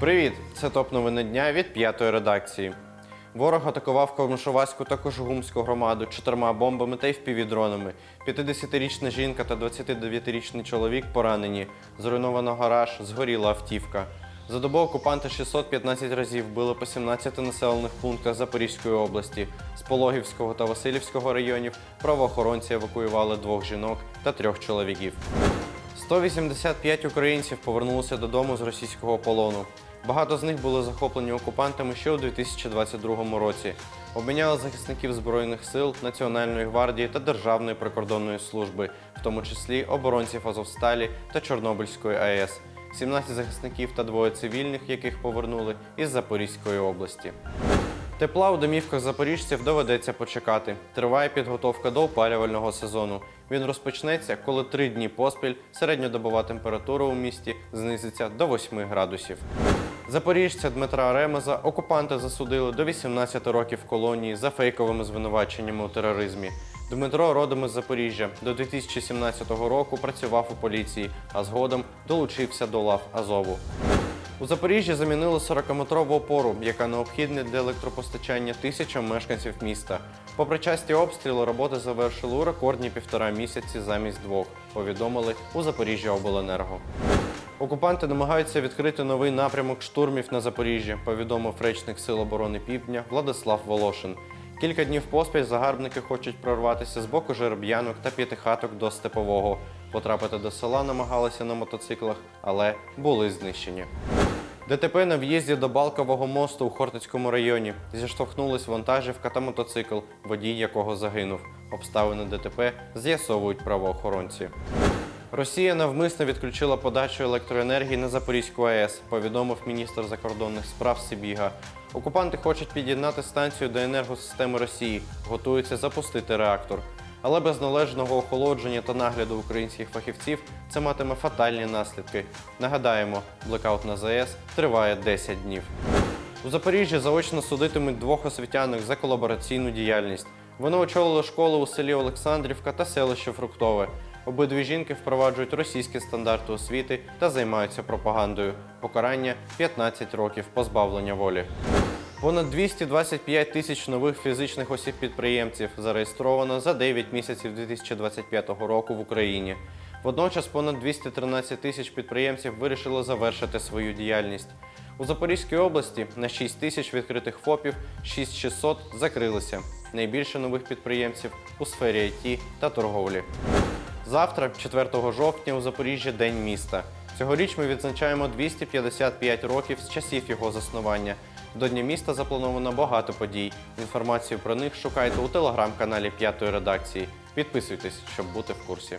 Привіт! Це топ новини дня від п'ятої редакції. Ворог атакував Комишоваську та Кожугумську громаду чотирма бомбами та впівдронами. 50-річна жінка та 29-річний чоловік поранені. Зруйновано гараж, згоріла автівка. За добу окупанти 615 разів били по 17 населених пунктах Запорізької області. З Пологівського та Васильівського районів правоохоронці евакуювали двох жінок та трьох чоловіків. 185 українців повернулися додому з російського полону. Багато з них були захоплені окупантами ще у 2022 році. Обміняли захисників Збройних сил, Національної гвардії та Державної прикордонної служби, в тому числі оборонців Азовсталі та Чорнобильської АЕС. 17 захисників та двоє цивільних, яких повернули із Запорізької області. Тепла у домівках запоріжців доведеться почекати. Триває підготовка до опалювального сезону. Він розпочнеться, коли три дні поспіль середньодобова температура у місті знизиться до 8 градусів. Запоріжця Дмитра Ремеза окупанти засудили до 18 років колонії за фейковими звинуваченнями у тероризмі. Дмитро родом із Запоріжжя до 2017 року працював у поліції, а згодом долучився до лав Азову. У Запоріжжі замінили 40-метрову опору, яка необхідна для електропостачання тисячам мешканців міста. Попри часті обстріли, роботи завершили у рекордні півтора місяці замість двох, повідомили у Запоріжжя Обленерго. Окупанти намагаються відкрити новий напрямок штурмів на Запоріжжі, повідомив речник Сил оборони Півдня Владислав Волошин. Кілька днів поспіль загарбники хочуть прорватися з боку жереб'янок та п'ятихаток до степового. Потрапити до села намагалися на мотоциклах, але були знищені. ДТП на в'їзді до Балкового мосту у Хортицькому районі. Зіштовхнулись вантажівка та мотоцикл, водій якого загинув. Обставини ДТП з'ясовують правоохоронці. Росія навмисно відключила подачу електроенергії на Запорізьку АЕС, повідомив міністр закордонних справ Сибіга. Окупанти хочуть під'єднати станцію до енергосистеми Росії, готуються запустити реактор. Але без належного охолодження та нагляду українських фахівців це матиме фатальні наслідки. Нагадаємо, блекаут на ЗАЕС триває 10 днів. У Запоріжжі заочно судитимуть двох освітянок за колабораційну діяльність. Вони очолили школи у селі Олександрівка та селище Фруктове. Обидві жінки впроваджують російські стандарти освіти та займаються пропагандою. Покарання 15 років позбавлення волі. Понад 225 тисяч нових фізичних осіб-підприємців зареєстровано за 9 місяців 2025 року в Україні. Водночас понад 213 тисяч підприємців вирішили завершити свою діяльність. У Запорізькій області на 6 тисяч відкритих ФОПів 6600 закрилися. Найбільше нових підприємців у сфері IT та торговлі. Завтра, 4 жовтня, у Запоріжжі День міста. Цьогоріч ми відзначаємо 255 років з часів його заснування. До Дня міста заплановано багато подій. Інформацію про них шукайте у телеграм-каналі П'ятої редакції. Підписуйтесь, щоб бути в курсі.